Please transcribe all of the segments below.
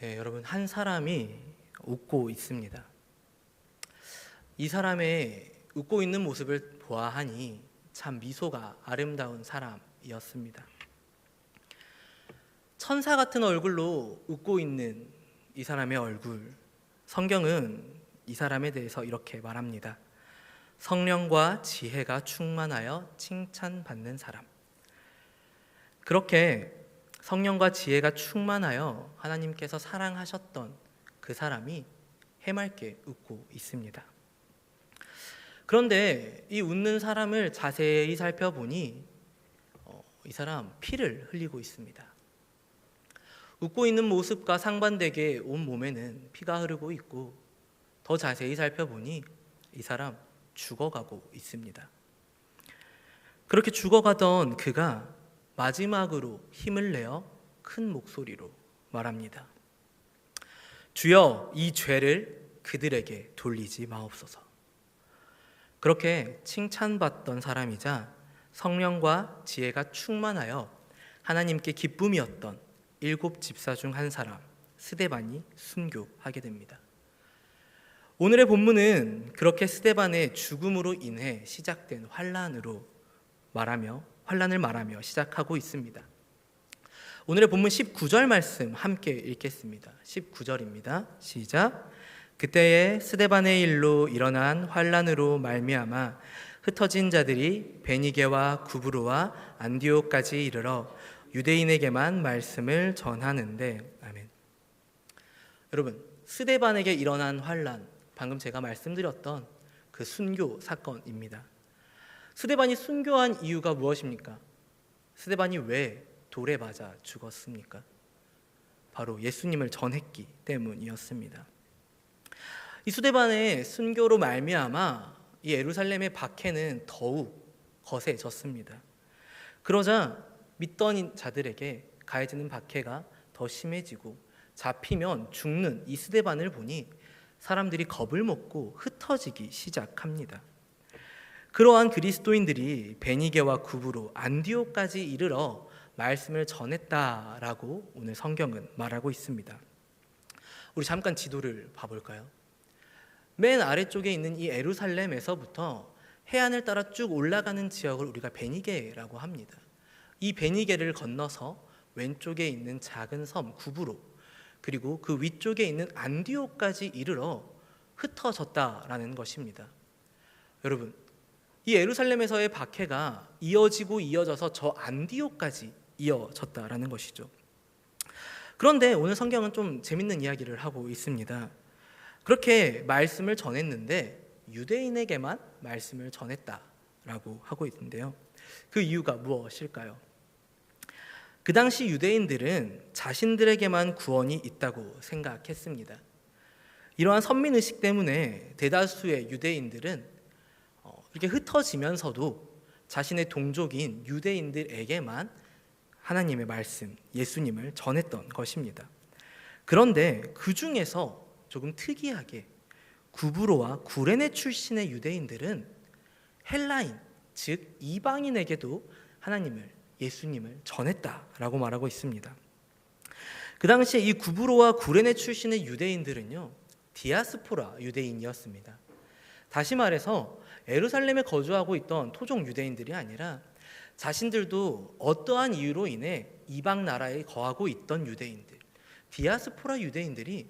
네, 여러분 한 사람이 웃고 있습니다. 이 사람의 웃고 있는 모습을 보아하니 참 미소가 아름다운 사람이었습니다. 천사 같은 얼굴로 웃고 있는 이 사람의 얼굴. 성경은 이 사람에 대해서 이렇게 말합니다. 성령과 지혜가 충만하여 칭찬받는 사람. 그렇게 성령과 지혜가 충만하여 하나님께서 사랑하셨던 그 사람이 해맑게 웃고 있습니다. 그런데 이 웃는 사람을 자세히 살펴보니 어, 이 사람 피를 흘리고 있습니다. 웃고 있는 모습과 상반되게 온 몸에는 피가 흐르고 있고 더 자세히 살펴보니 이 사람 죽어가고 있습니다. 그렇게 죽어가던 그가 마지막으로 힘을 내어 큰 목소리로 말합니다. 주여 이 죄를 그들에게 돌리지 마옵소서. 그렇게 칭찬받던 사람이자 성령과 지혜가 충만하여 하나님께 기쁨이었던 일곱 집사 중 한 사람 스데반이 순교하게 됩니다. 오늘의 본문은 그렇게 스데반의 죽음으로 인해 시작된 환란으로 말하며 환란을 말하며 시작하고 있습니다. 오늘의 본문 19절 말씀 함께 읽겠습니다. 19절입니다. 시작. 그때에 스데반의 일로 일어난 환란으로 말미암아 흩어진 자들이 베니게와 구브로와 안디오까지 이르러 유대인에게만 말씀을 전하는데 아멘. 여러분 스데반에게 일어난 환란 방금 제가 말씀드렸던 그 순교 사건입니다. 스데반이 순교한 이유가 무엇입니까? 스데반이 왜 돌에 맞아 죽었습니까? 바로 예수님을 전했기 때문이었습니다. 이 수데반의 순교로 말미암아 이 예루살렘의 박해는 더욱 거세졌습니다. 그러자 믿던 자들에게 가해지는 박해가 더 심해지고 잡히면 죽는 이 스데반을 보니 사람들이 겁을 먹고 흩어지기 시작합니다. 그러한 그리스도인들이 베니게와 구브로 안디오까지 이르러 말씀을 전했다라고 오늘 성경은 말하고 있습니다. 우리 잠깐 지도를 봐볼까요? 맨 아래쪽에 있는 이 에루살렘에서부터 해안을 따라 쭉 올라가는 지역을 우리가 베니게라고 합니다. 이 베니게를 건너서 왼쪽에 있는 작은 섬 구브로 그리고 그 위쪽에 있는 안디오까지 이르러 흩어졌다라는 것입니다. 여러분, 이 예루살렘에서의 박해가 이어지고 이어져서 저 안디오까지 이어졌다라는 것이죠. 그런데 오늘 성경은 좀 재밌는 이야기를 하고 있습니다. 그렇게 말씀을 전했는데 유대인에게만 말씀을 전했다라고 하고 있는데요. 그 이유가 무엇일까요? 그 당시 유대인들은 자신들에게만 구원이 있다고 생각했습니다. 이러한 선민의식 때문에 대다수의 유대인들은 어, 이렇게 흩어지면서도 자신의 동족인 유대인들에게만 하나님의 말씀, 예수님을 전했던 것입니다. 그런데 그 중에서 조금 특이하게 구브로와 구레네 출신의 유대인들은 헬라인, 즉 이방인에게도 하나님을 예수님을 전했다라고 말하고 있습니다. 그 당시에 이 구브로와 구레네 출신의 유대인들은요 디아스포라 유대인이었습니다. 다시 말해서 에루살렘에 거주하고 있던 토종 유대인들이 아니라 자신들도 어떠한 이유로 인해 이방 나라에 거하고 있던 유대인들, 디아스포라 유대인들이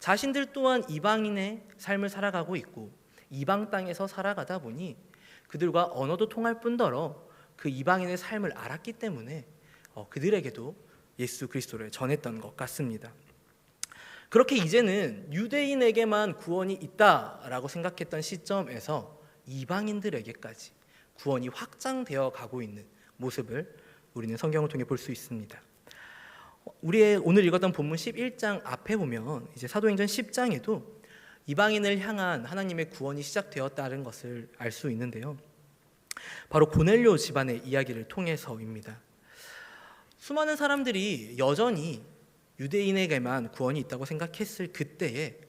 자신들 또한 이방인의 삶을 살아가고 있고 이방 땅에서 살아가다 보니 그들과 언어도 통할 뿐더러 그 이방인의 삶을 알았기 때문에 어, 그들에게도 예수 그리스도를 전했던 것 같습니다. 그렇게 이제는 유대인에게만 구원이 있다라고 생각했던 시점에서 이방인들에게까지 구원이 확장되어 가고 있는 모습을 우리는 성경을 통해 볼 수 있습니다. 우리의 오늘 읽었던 본문 11장 앞에 보면 이제 사도행전 10장에도 이방인을 향한 하나님의 구원이 시작되었다는 것을 알 수 있는데요. 바로 고넬료 집안의 이야기를 통해서입니다. 수많은 사람들이 여전히 유대인에게만 구원이 있다고 생각했을 그때에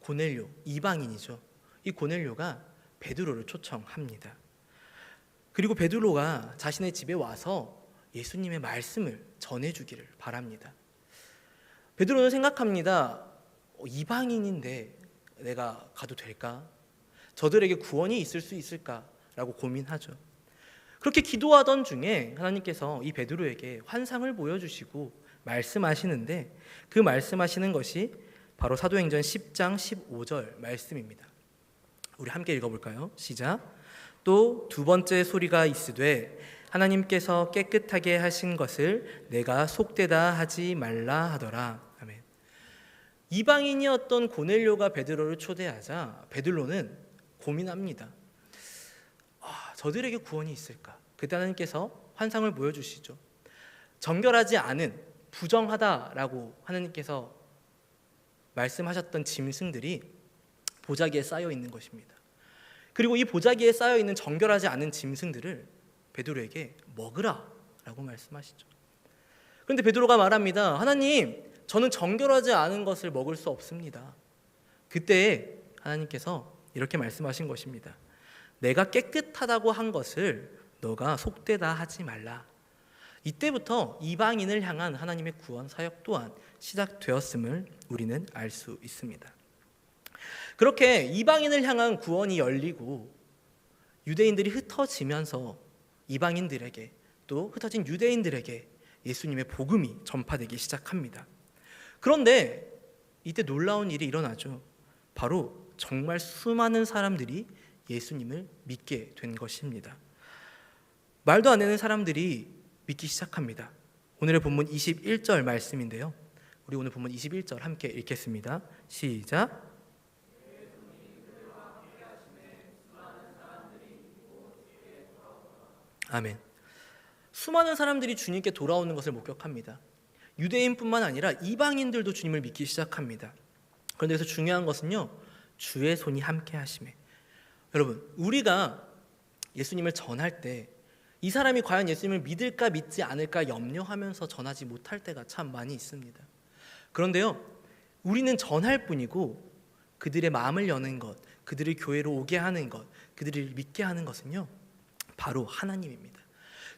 고넬료 이방인이죠. 이 고넬료가 베드로를 초청합니다. 그리고 베드로가 자신의 집에 와서 예수님의 말씀을 전해주기를 바랍니다. 베드로는 생각합니다. 어, 이방인인데 내가 가도 될까? 저들에게 구원이 있을 수 있을까라고 고민하죠. 그렇게 기도하던 중에 하나님께서 이 베드로에게 환상을 보여주시고 말씀하시는데 그 말씀하시는 것이 바로 사도행전 10장 15절 말씀입니다. 우리 함께 읽어볼까요? 시작. 또 두 번째 소리가 있으되 하나님께서 깨끗하게 하신 것을 내가 속되다 하지 말라 하더라. 아멘. 이방인이었던 고넬료가 베드로를 초대하자 베드로는 고민합니다. 아, 저들에게 구원이 있을까? 그때 하나님께서 환상을 보여주시죠. 정결하지 않은 부정하다라고 하나님께서 말씀하셨던 짐승들이 보자기에 쌓여 있는 것입니다. 그리고 이 보자기에 쌓여 있는 정결하지 않은 짐승들을 베드로에게 먹으라라고 말씀하시죠. 그런데 베드로가 말합니다. 하나님, 저는 정결하지 않은 것을 먹을 수 없습니다. 그때 하나님께서 이렇게 말씀하신 것입니다. 내가 깨끗하다고 한 것을 너가 속되다 하지 말라. 이때부터 이방인을 향한 하나님의 구원 사역 또한 시작되었음을 우리는 알 수 있습니다. 그렇게 이방인을 향한 구원이 열리고 유대인들이 흩어지면서 이방인들에게 또 흩어진 유대인들에게 예수님의 복음이 전파되기 시작합니다. 그런데 이때 놀라운 일이 일어나죠. 바로 정말 수많은 사람들이 예수님을 믿게 된 것입니다. 말도 안 되는 사람들이 믿기 시작합니다. 오늘의 본문 21절 말씀인데요. 우리 오늘 본문 21절 함께 읽겠습니다. 시작. 아멘. 수많은 사람들이 주님께 돌아오는 것을 목격합니다. 유대인뿐만 아니라 이방인들도 주님을 믿기 시작합니다. 그런데 여기서 중요한 것은요. 주의 손이 함께 하심에. 여러분, 우리가 예수님을 전할 때 이 사람이 과연 예수님을 믿을까 믿지 않을까 염려하면서 전하지 못할 때가 참 많이 있습니다. 그런데요. 우리는 전할 뿐이고 그들의 마음을 여는 것, 그들을 교회로 오게 하는 것, 그들을 믿게 하는 것은요. 바로 하나님입니다.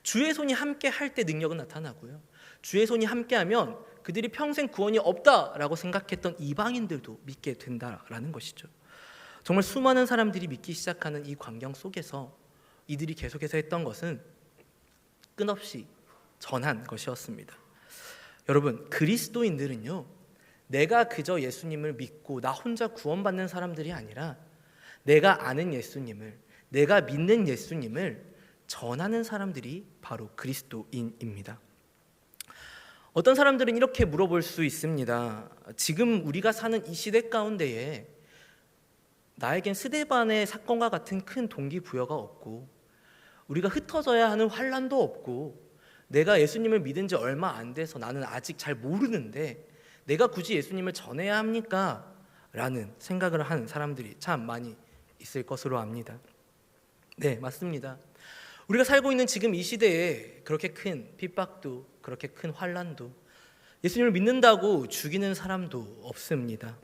주의 손이 함께 할 때 능력은 나타나고요. 주의 손이 함께하면 그들이 평생 구원이 없다라고 생각했던 이방인들도 믿게 된다라는 것이죠. 정말 수많은 사람들이 믿기 시작하는 이 광경 속에서 이들이 계속해서 했던 것은 끝없이 전한 것이었습니다. 여러분, 그리스도인들은요, 내가 그저 예수님을 믿고 나 혼자 구원받는 사람들이 아니라 내가 아는 예수님을, 내가 믿는 예수님을 전하는 사람들이 바로 그리스도인입니다. 어떤 사람들은 이렇게 물어볼 수 있습니다. 지금 우리가 사는 이 시대 가운데에 나에겐 스데반의 사건과 같은 큰 동기부여가 없고 우리가 흩어져야 하는 환란도 없고 내가 예수님을 믿은 지 얼마 안 돼서 나는 아직 잘 모르는데 내가 굳이 예수님을 전해야 합니까? 라는 생각을 하는 사람들이 참 많이 있을 것으로 압니다. 네, 맞습니다. 우리가 살고 있는 지금 이 시대에 그렇게 큰 핍박도 그렇게 큰 환란도 예수님을 믿는다고 죽이는 사람도 없습니다.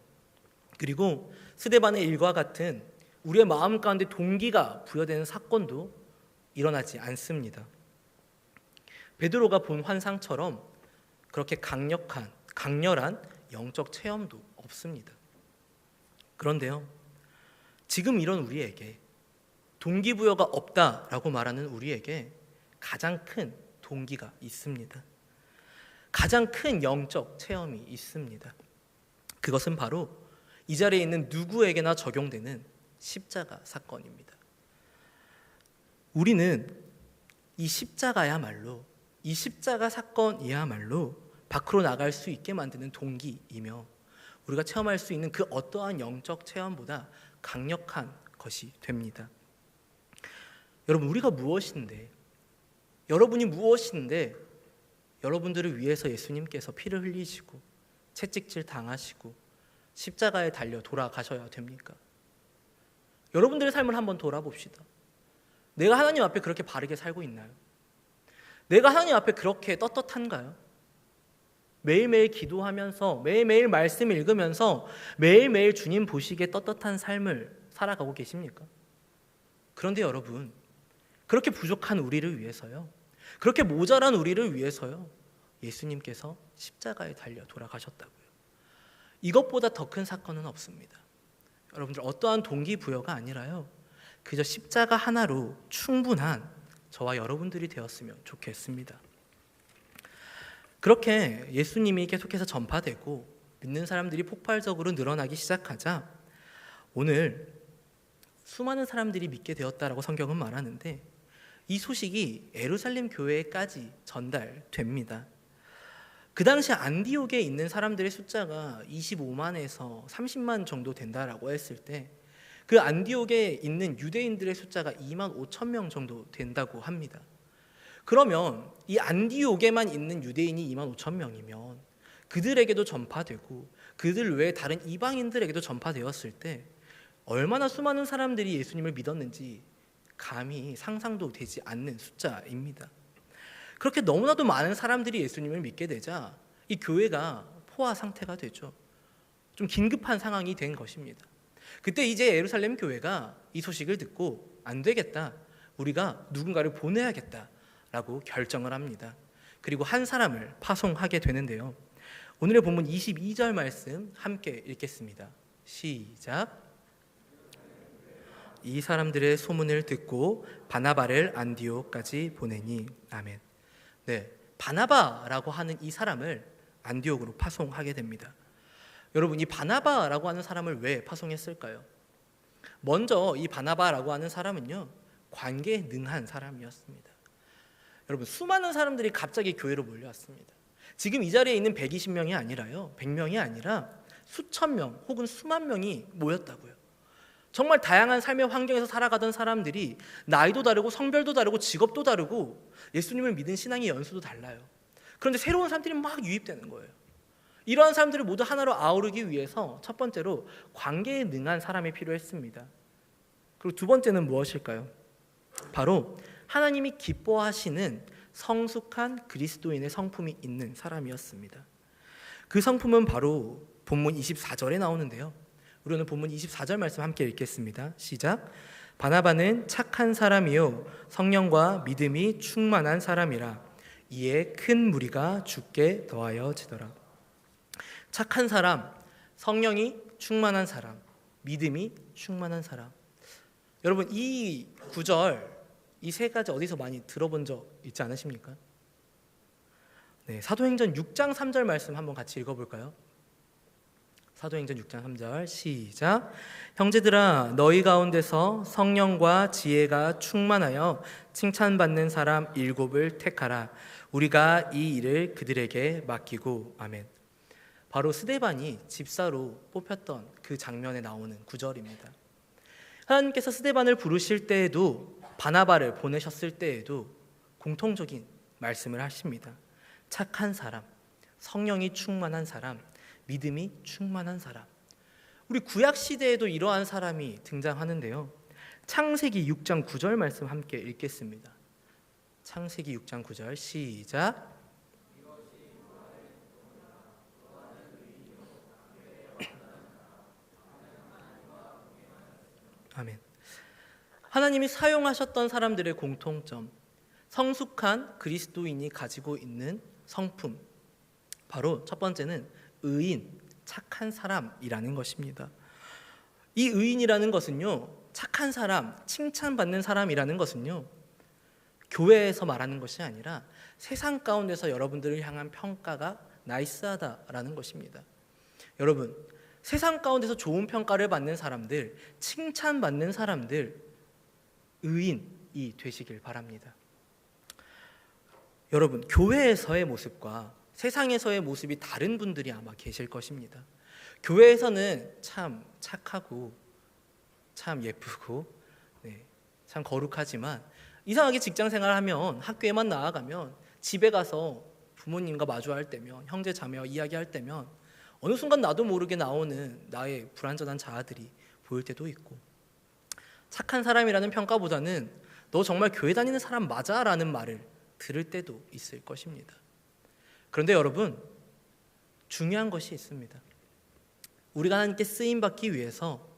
그리고 스데반의 일과 같은 우리의 마음 가운데 동기가 부여되는 사건도 일어나지 않습니다. 베드로가 본 환상처럼 그렇게 강력한 강렬한 영적 체험도 없습니다. 그런데요. 지금 이런 우리에게 동기부여가 없다라고 말하는 우리에게 가장 큰 동기가 있습니다. 가장 큰 영적 체험이 있습니다. 그것은 바로 이 자리에 있는 누구에게나 적용되는 십자가 사건입니다. 우리는 이 십자가야말로 이 십자가 사건이야말로 밖으로 나갈 수 있게 만드는 동기이며 우리가 체험할 수 있는 그 어떠한 영적 체험보다 강력한 것이 됩니다. 여러분 우리가 무엇인데 여러분이 무엇인데 여러분들을 위해서 예수님께서 피를 흘리시고 채찍질 당하시고 십자가에 달려 돌아가셔야 됩니까? 여러분들의 삶을 한번 돌아봅시다. 내가 하나님 앞에 그렇게 바르게 살고 있나요? 내가 하나님 앞에 그렇게 떳떳한가요? 매일매일 기도하면서 매일매일 말씀 읽으면서 매일매일 주님 보시기에 떳떳한 삶을 살아가고 계십니까? 그런데 여러분 그렇게 부족한 우리를 위해서요. 그렇게 모자란 우리를 위해서요. 예수님께서 십자가에 달려 돌아가셨다고요. 이것보다 더 큰 사건은 없습니다. 여러분들 어떠한 동기부여가 아니라요. 그저 십자가 하나로 충분한 저와 여러분들이 되었으면 좋겠습니다. 그렇게 예수님이 계속해서 전파되고 믿는 사람들이 폭발적으로 늘어나기 시작하자 오늘 수많은 사람들이 믿게 되었다라고 성경은 말하는데 이 소식이 에루살렘 교회까지 전달됩니다. 그 당시 안디옥에 있는 사람들의 숫자가 25만에서 30만 정도 된다라고 했을 때 그 안디옥에 있는 유대인들의 숫자가 2만 5천 명 정도 된다고 합니다. 그러면 이 안디옥에만 있는 유대인이 2만 5천 명이면 그들에게도 전파되고 그들 외에 다른 이방인들에게도 전파되었을 때 얼마나 수많은 사람들이 예수님을 믿었는지 감히 상상도 되지 않는 숫자입니다. 그렇게 너무나도 많은 사람들이 예수님을 믿게 되자 이 교회가 포화 상태가 되죠. 좀 긴급한 상황이 된 것입니다. 그때 이제 예루살렘 교회가 이 소식을 듣고 안 되겠다. 우리가 누군가를 보내야겠다라고 결정을 합니다. 그리고 한 사람을 파송하게 되는데요. 오늘의 본문 22절 말씀 함께 읽겠습니다. 시작. 이 사람들의 소문을 듣고 바나바를 안디옥까지 보내니 아멘. 네, 바나바라고 하는 이 사람을 안디옥으로 파송하게 됩니다. 여러분 이 바나바라고 하는 사람을 왜 파송했을까요? 먼저 이 바나바라고 하는 사람은요 관계에 능한 사람이었습니다. 여러분 수많은 사람들이 갑자기 교회로 몰려왔습니다. 지금 이 자리에 있는 120명이 아니라요 100명이 아니라 수천 명 혹은 수만 명이 모였다고요. 정말 다양한 삶의 환경에서 살아가던 사람들이 나이도 다르고 성별도 다르고 직업도 다르고 예수님을 믿은 신앙의 연수도 달라요. 그런데 새로운 사람들이 막 유입되는 거예요. 이러한 사람들을 모두 하나로 아우르기 위해서 첫 번째로 관계에 능한 사람이 필요했습니다. 그리고 두 번째는 무엇일까요? 바로 하나님이 기뻐하시는 성숙한 그리스도인의 성품이 있는 사람이었습니다. 그 성품은 바로 본문 24절에 나오는데요. 우리는 본문 24절 말씀 함께 읽겠습니다. 시작. 바나바는 착한 사람이요 성령과 믿음이 충만한 사람이라 이에 큰 무리가 죽게 더하여 지더라. 착한 사람, 성령이 충만한 사람, 믿음이 충만한 사람. 여러분 이 구절 이 세 가지 어디서 많이 들어본 적 있지 않으십니까? 네, 사도행전 6장 3절 말씀 한번 같이 읽어볼까요? 사도행전 6장 3절 시작. 형제들아 너희 가운데서 성령과 지혜가 충만하여 칭찬받는 사람 일곱을 택하라. 우리가 이 일을 그들에게 맡기고 아멘. 바로 스데반이 집사로 뽑혔던 그 장면에 나오는 구절입니다. 하나님께서 스데반을 부르실 때에도 바나바를 보내셨을 때에도 공통적인 말씀을 하십니다. 착한 사람 성령이 충만한 사람 믿음이 충만한 사람. 우리 구약 시대에도 이러한 사람이 등장하는데요. 창세기 6장 9절 말씀 함께 읽겠습니다. 창세기 6장 9절 시작. 아멘. 하나님이 사용하셨던 사람들의 공통점, 성숙한 그리스도인이 가지고 있는 성품. 바로 첫 번째는 의인, 착한 사람이라는 것입니다. 이 의인이라는 것은요, 착한 사람, 칭찬받는 사람이라는 것은요, 교회에서 말하는 것이 아니라 세상 가운데서 여러분들을 향한 평가가 나이스하다라는 것입니다. 여러분, 세상 가운데서 좋은 평가를 받는 사람들, 칭찬받는 사람들, 의인이 되시길 바랍니다. 여러분, 교회에서의 모습과 세상에서의 모습이 다른 분들이 아마 계실 것입니다. 교회에서는 참 착하고 참 예쁘고 네, 참 거룩하지만 이상하게 직장 생활 하면 학교에만 나아가면 집에 가서 부모님과 마주할 때면 형제 자매와 이야기할 때면 어느 순간 나도 모르게 나오는 나의 불완전한 자아들이 보일 때도 있고 착한 사람이라는 평가보다는 너 정말 교회 다니는 사람 맞아 라는 말을 들을 때도 있을 것입니다. 그런데 여러분 중요한 것이 있습니다. 우리가 하나님께 쓰임 받기 위해서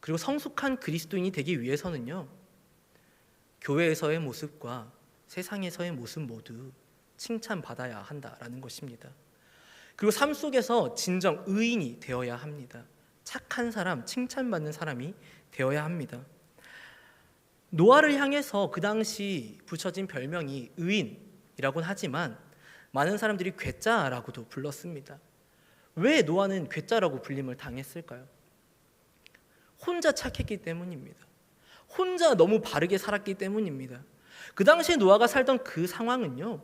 그리고 성숙한 그리스도인이 되기 위해서는요. 교회에서의 모습과 세상에서의 모습 모두 칭찬받아야 한다라는 것입니다. 그리고 삶 속에서 진정 의인이 되어야 합니다. 착한 사람, 칭찬받는 사람이 되어야 합니다. 노아를 향해서 그 당시 붙여진 별명이 의인이라고는 하지만 많은 사람들이 괴짜라고도 불렀습니다. 왜 노아는 괴짜라고 불림을 당했을까요? 혼자 착했기 때문입니다. 혼자 너무 바르게 살았기 때문입니다. 그 당시에 노아가 살던 그 상황은요,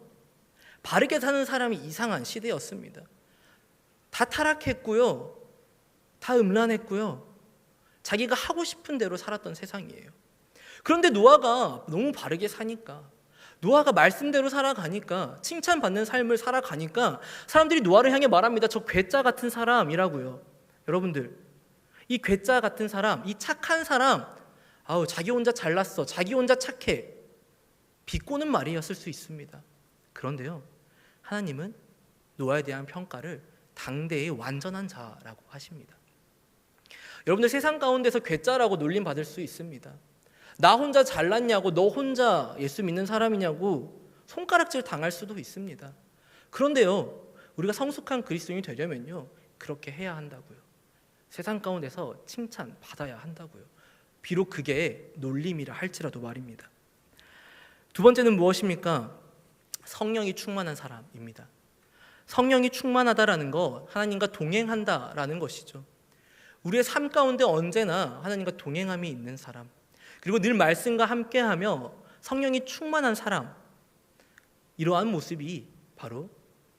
바르게 사는 사람이 이상한 시대였습니다. 다 타락했고요, 다 음란했고요, 자기가 하고 싶은 대로 살았던 세상이에요. 그런데 노아가 너무 바르게 사니까, 노아가 말씀대로 살아가니까, 칭찬받는 삶을 살아가니까, 사람들이 노아를 향해 말합니다. 저 괴짜 같은 사람이라고요. 여러분들, 이 괴짜 같은 사람, 이 착한 사람, 아우 자기 혼자 잘났어, 자기 혼자 착해 비꼬는 말이었을 수 있습니다. 그런데요, 하나님은 노아에 대한 평가를 당대의 완전한 자라고 하십니다. 여러분들 세상 가운데서 괴짜라고 놀림 받을 수 있습니다. 나 혼자 잘났냐고, 너 혼자 예수 믿는 사람이냐고 손가락질 당할 수도 있습니다. 그런데요, 우리가 성숙한 그리스도인이 되려면요, 그렇게 해야 한다고요. 세상 가운데서 칭찬 받아야 한다고요. 비록 그게 놀림이라 할지라도 말입니다. 두 번째는 무엇입니까? 성령이 충만한 사람입니다. 성령이 충만하다라는 거 하나님과 동행한다라는 것이죠. 우리의 삶 가운데 언제나 하나님과 동행함이 있는 사람, 그리고 늘 말씀과 함께하며 성령이 충만한 사람, 이러한 모습이 바로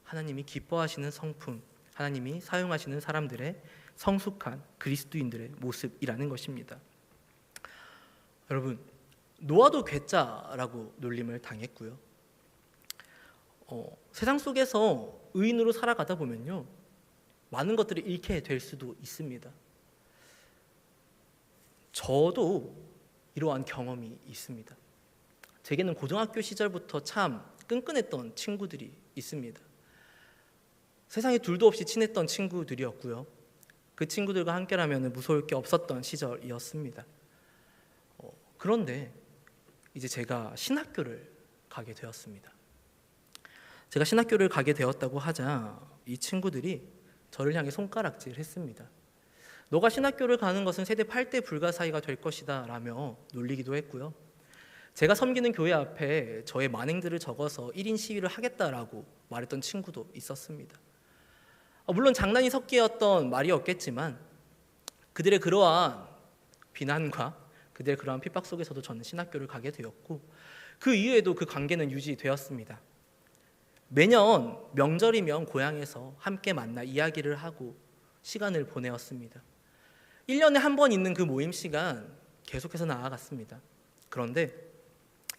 하나님이 기뻐하시는 성품, 하나님이 사용하시는 사람들의 성숙한 그리스도인들의 모습이라는 것입니다. 여러분, 노아도 괴짜라고 놀림을 당했고요. 어, 세상 속에서 의인으로 살아가다 보면요, 많은 것들을 잃게 될 수도 있습니다. 저도 이러한 경험이 있습니다. 제게는 고등학교 시절부터 참 끈끈했던 친구들이 있습니다. 세상에 둘도 없이 친했던 친구들이었고요. 그 친구들과 함께라면 무서울 게 없었던 시절이었습니다. 어, 그런데 이제 제가 신학교를 가게 되었습니다. 제가 신학교를 가게 되었다고 하자 이 친구들이 저를 향해 손가락질 했습니다. 너가 신학교를 가는 것은 세대 8대 불가사의가 될 것이다 라며 놀리기도 했고요. 제가 섬기는 교회 앞에 저의 만행들을 적어서 1인 시위를 하겠다라고 말했던 친구도 있었습니다. 어, 물론 장난이 섞여었던 말이었겠지만 그들의 그러한 비난과 그들의 그러한 핍박 속에서도 저는 신학교를 가게 되었고 그 이후에도 그 관계는 유지되었습니다. 매년 명절이면 고향에서 함께 만나 이야기를 하고 시간을 보내었습니다. 1년에 한 번 있는 그 모임 시간 계속해서 나아갔습니다. 그런데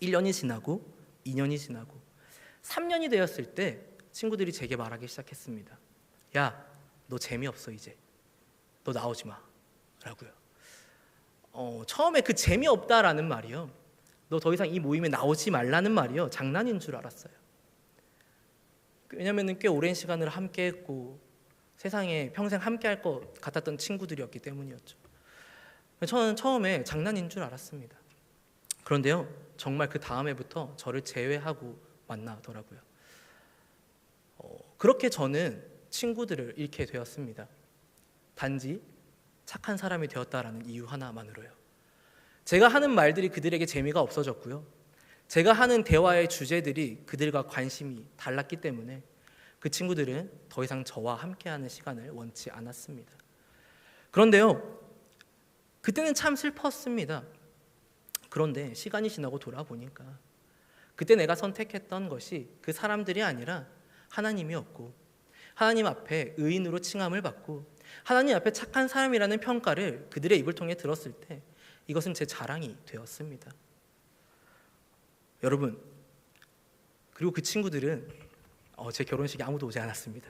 1년이 지나고 2년이 지나고 3년이 되었을 때 친구들이 제게 말하기 시작했습니다. 야, 너 재미없어 이제. 너 나오지 마. 라고요. 어, 처음에 그 재미없다라는 말이요. 너 더 이상 이 모임에 나오지 말라는 말이요. 장난인 줄 알았어요. 왜냐하면 꽤 오랜 시간을 함께 했고 세상에 평생 함께 할 것 같았던 친구들이었기 때문이었죠. 저는 처음에 장난인 줄 알았습니다. 그런데요, 정말 그 다음 해부터 저를 제외하고 만나더라고요. 어, 그렇게 저는 친구들을 잃게 되었습니다. 단지 착한 사람이 되었다라는 이유 하나만으로요. 제가 하는 말들이 그들에게 재미가 없어졌고요. 제가 하는 대화의 주제들이 그들과 관심이 달랐기 때문에 그 친구들은 더 이상 저와 함께하는 시간을 원치 않았습니다. 그런데요, 그때는 참 슬펐습니다. 그런데 시간이 지나고 돌아보니까 그때 내가 선택했던 것이 그 사람들이 아니라 하나님이었고 하나님 앞에 의인으로 칭함을 받고 하나님 앞에 착한 사람이라는 평가를 그들의 입을 통해 들었을 때 이것은 제 자랑이 되었습니다. 여러분, 그리고 그 친구들은 어, 제 결혼식에 아무도 오지 않았습니다.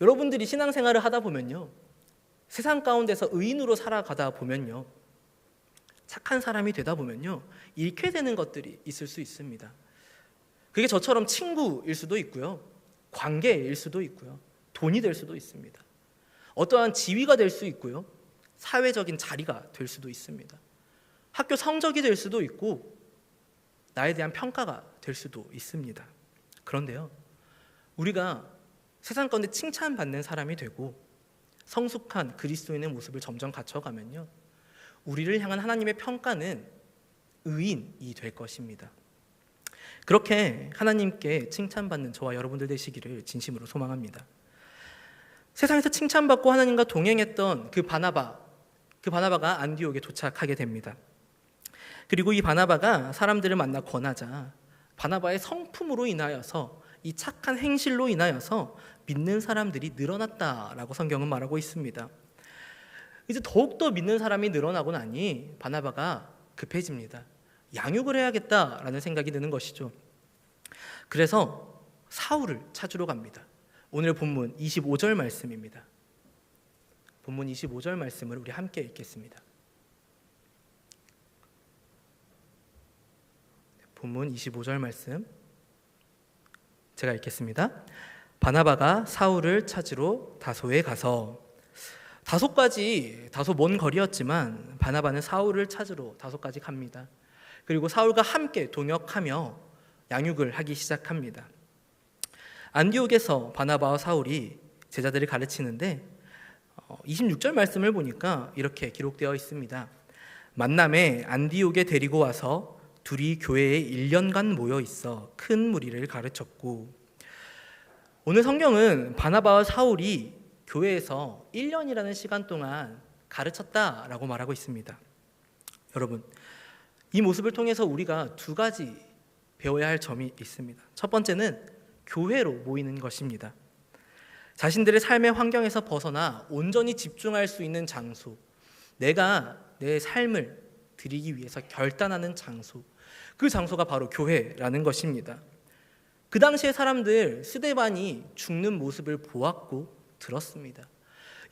여러분들이 신앙생활을 하다 보면요. 세상 가운데서 의인으로 살아가다 보면요. 착한 사람이 되다 보면요. 잃게 되는 것들이 있을 수 있습니다. 그게 저처럼 친구일 수도 있고요. 관계일 수도 있고요. 돈이 될 수도 있습니다. 어떠한 지위가 될 수 있고요. 사회적인 자리가 될 수도 있습니다. 학교 성적이 될 수도 있고 나에 대한 평가가 될 수도 있습니다. 그런데요, 우리가 세상 가운데 칭찬받는 사람이 되고 성숙한 그리스도인의 모습을 점점 갖춰가면요, 우리를 향한 하나님의 평가는 의인이 될 것입니다. 그렇게 하나님께 칭찬받는 저와 여러분들 되시기를 진심으로 소망합니다. 세상에서 칭찬받고 하나님과 동행했던 그 바나바, 그 바나바가 안디옥에 도착하게 됩니다. 그리고 이 바나바가 사람들을 만나 권하자 바나바의 성품으로 인하여서 이 착한 행실로 인하여서 믿는 사람들이 늘어났다라고 성경은 말하고 있습니다. 이제 더욱더 믿는 사람이 늘어나고 나니 바나바가 급해집니다. 양육을 해야겠다라는 생각이 드는 것이죠. 그래서 사울을 찾으러 갑니다. 오늘 본문 25절 말씀입니다. 본문 25절 말씀을 우리 함께 읽겠습니다. 본문 25절 말씀 제가 읽겠습니다. 바나바가 사울을 찾으러 다소에 가서 다소까지 다소 먼 거리였지만 바나바는 사울을 찾으러 다소까지 갑니다. 그리고 사울과 함께 동역하며 양육을 하기 시작합니다. 안디옥에서 바나바와 사울이 제자들을 가르치는데 26절 어, 말씀을 보니까 이렇게 기록되어 있습니다. 만남에 안디옥에 데리고 와서 둘이 교회에 1년간 모여 있어 큰 무리를 가르쳤고 오늘 성경은 바나바와 사울이 교회에서 1년이라는 시간 동안 가르쳤다라고 말하고 있습니다. 여러분, 이 모습을 통해서 우리가 두 가지 배워야 할 점이 있습니다. 첫 번째는 교회로 모이는 것입니다. 자신들의 삶의 환경에서 벗어나 온전히 집중할 수 있는 장소, 내가 내 삶을 드리기 위해서 결단하는 장소, 그 장소가 바로 교회라는 것입니다. 그 당시에 사람들 스데반이 죽는 모습을 보았고 들었습니다.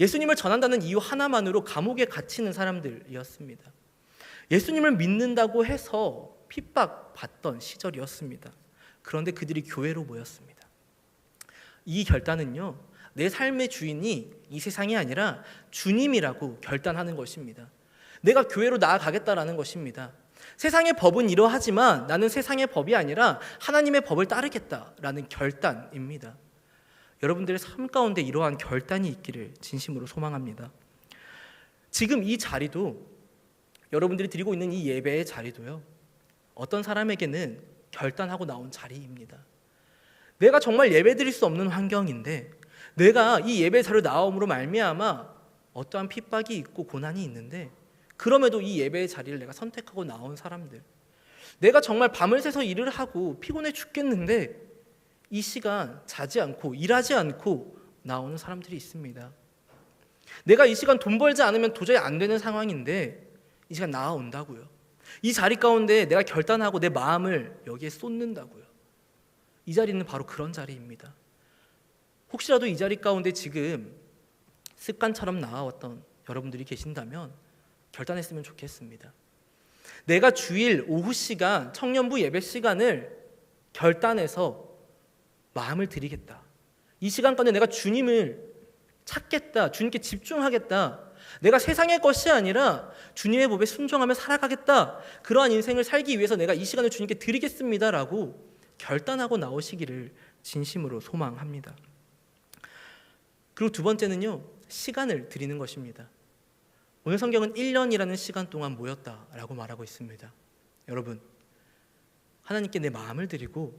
예수님을 전한다는 이유 하나만으로 감옥에 갇히는 사람들이었습니다. 예수님을 믿는다고 해서 핍박받던 시절이었습니다. 그런데 그들이 교회로 모였습니다. 이 결단은요, 내 삶의 주인이 이 세상이 아니라 주님이라고 결단하는 것입니다. 내가 교회로 나아가겠다라는 것입니다. 세상의 법은 이러하지만 나는 세상의 법이 아니라 하나님의 법을 따르겠다라는 결단입니다. 여러분들의 삶 가운데 이러한 결단이 있기를 진심으로 소망합니다. 지금 이 자리도 여러분들이 드리고 있는 이 예배의 자리도요. 어떤 사람에게는 결단하고 나온 자리입니다. 내가 정말 예배 드릴 수 없는 환경인데 내가 이 예배 자료 나옴으로 말미암아 어떠한 핍박이 있고 고난이 있는데 그럼에도 이 예배의 자리를 내가 선택하고 나온 사람들. 내가 정말 밤을 새서 일을 하고 피곤해 죽겠는데 이 시간 자지 않고 일하지 않고 나오는 사람들이 있습니다. 내가 이 시간 돈 벌지 않으면 도저히 안 되는 상황인데 이 시간 나아온다고요. 이 자리 가운데 내가 결단하고 내 마음을 여기에 쏟는다고요. 이 자리는 바로 그런 자리입니다. 혹시라도 이 자리 가운데 지금 습관처럼 나아왔던 여러분들이 계신다면 결단했으면 좋겠습니다. 내가 주일 오후 시간 청년부 예배 시간을 결단해서 마음을 드리겠다. 이 시간 가운데 내가 주님을 찾겠다. 주님께 집중하겠다. 내가 세상의 것이 아니라 주님의 법에 순종하며 살아가겠다. 그러한 인생을 살기 위해서 내가 이 시간을 주님께 드리겠습니다라고 결단하고 나오시기를 진심으로 소망합니다. 그리고 두 번째는요. 시간을 드리는 것입니다. 오늘 성경은 1년이라는 시간 동안 모였다라고 말하고 있습니다. 여러분, 하나님께 내 마음을 드리고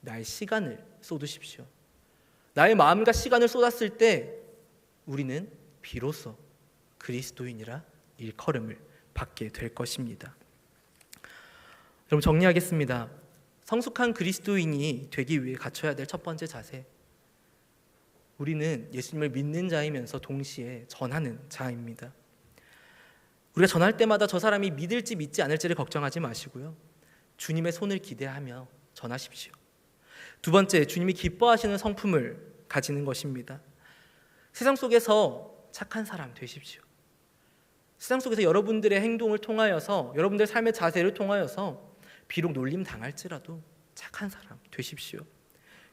나의 시간을 쏟으십시오. 나의 마음과 시간을 쏟았을 때 우리는 비로소 그리스도인이라 일컬음을 받게 될 것입니다. 여러분 정리하겠습니다. 성숙한 그리스도인이 되기 위해 갖춰야 될 첫 번째 자세. 우리는 예수님을 믿는 자이면서 동시에 전하는 자입니다. 우리가 전할 때마다 저 사람이 믿을지 믿지 않을지를 걱정하지 마시고요. 주님의 손을 기대하며 전하십시오. 두 번째, 주님이 기뻐하시는 성품을 가지는 것입니다. 세상 속에서 착한 사람 되십시오. 세상 속에서 여러분들의 행동을 통하여서 여러분들의 삶의 자세를 통하여서 비록 놀림 당할지라도 착한 사람 되십시오.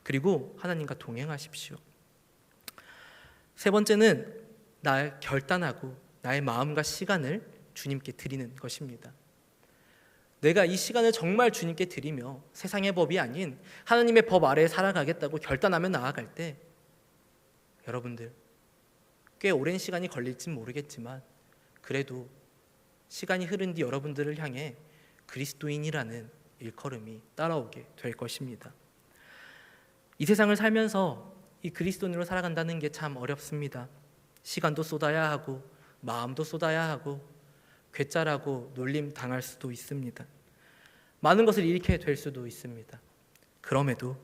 그리고 하나님과 동행하십시오. 세 번째는 날 결단하고 나의 마음과 시간을 주님께 드리는 것입니다. 내가 이 시간을 정말 주님께 드리며 세상의 법이 아닌 하나님의 법 아래에 살아가겠다고 결단하며 나아갈 때 여러분들 꽤 오랜 시간이 걸릴진 모르겠지만 그래도 시간이 흐른 뒤 여러분들을 향해 그리스도인이라는 일컬음이 따라오게 될 것입니다. 이 세상을 살면서 이 그리스도인으로 살아간다는 게 참 어렵습니다. 시간도 쏟아야 하고 마음도 쏟아야 하고 괴짜라고 놀림 당할 수도 있습니다. 많은 것을 잃게 될 수도 있습니다. 그럼에도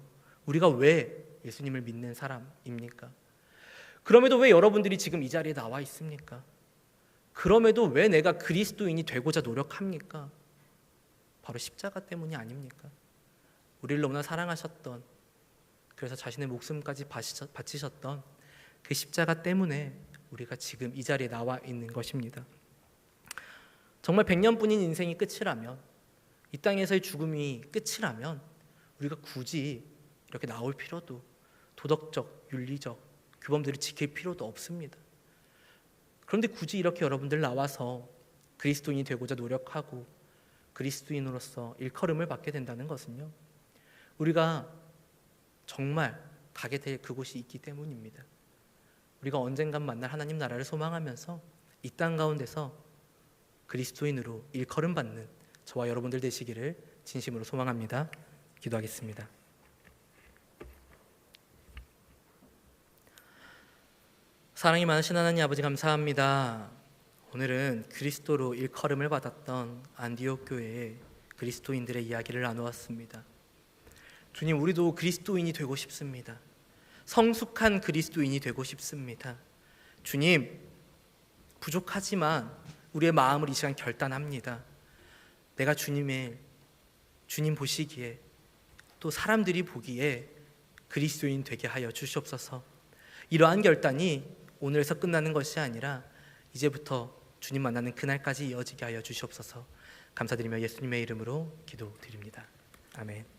우리가 왜 예수님을 믿는 사람입니까? 그럼에도 왜 여러분들이 지금 이 자리에 나와 있습니까? 그럼에도 왜 내가 그리스도인이 되고자 노력합니까? 바로 십자가 때문이 아닙니까? 우리를 너무나 사랑하셨던 그래서 자신의 목숨까지 바치셨던 그 십자가 때문에 우리가 지금 이 자리에 나와 있는 것입니다. 정말 100년뿐인 인생이 끝이라면 이 땅에서의 죽음이 끝이라면 우리가 굳이 이렇게 나올 필요도 도덕적, 윤리적 규범들을 지킬 필요도 없습니다. 그런데 굳이 이렇게 여러분들 나와서 그리스도인이 되고자 노력하고 그리스도인으로서 일컬음을 받게 된다는 것은요. 우리가 정말 가게 될 그곳이 있기 때문입니다. 우리가 언젠간 만날 하나님 나라를 소망하면서 이 땅 가운데서 그리스도인으로 일컬음 받는 저와 여러분들 되시기를 진심으로 소망합니다. 기도하겠습니다. 사랑이 많으신 하나님 아버지 감사합니다. 오늘은 그리스도로 일컬음을 받았던 안디옥 교회의 그리스도인들의 이야기를 나누었습니다. 주님, 우리도 그리스도인이 되고 싶습니다. 성숙한 그리스도인이 되고 싶습니다. 주님, 부족하지만 우리의 마음을 이 시간 결단합니다. 내가 주님의 주님 보시기에 또 사람들이 보기에 그리스도인 되게 하여 주시옵소서. 이러한 결단이 오늘에서 끝나는 것이 아니라 이제부터 주님 만나는 그날까지 이어지게 하여 주시옵소서. 감사드리며 예수님의 이름으로 기도드립니다. 아멘.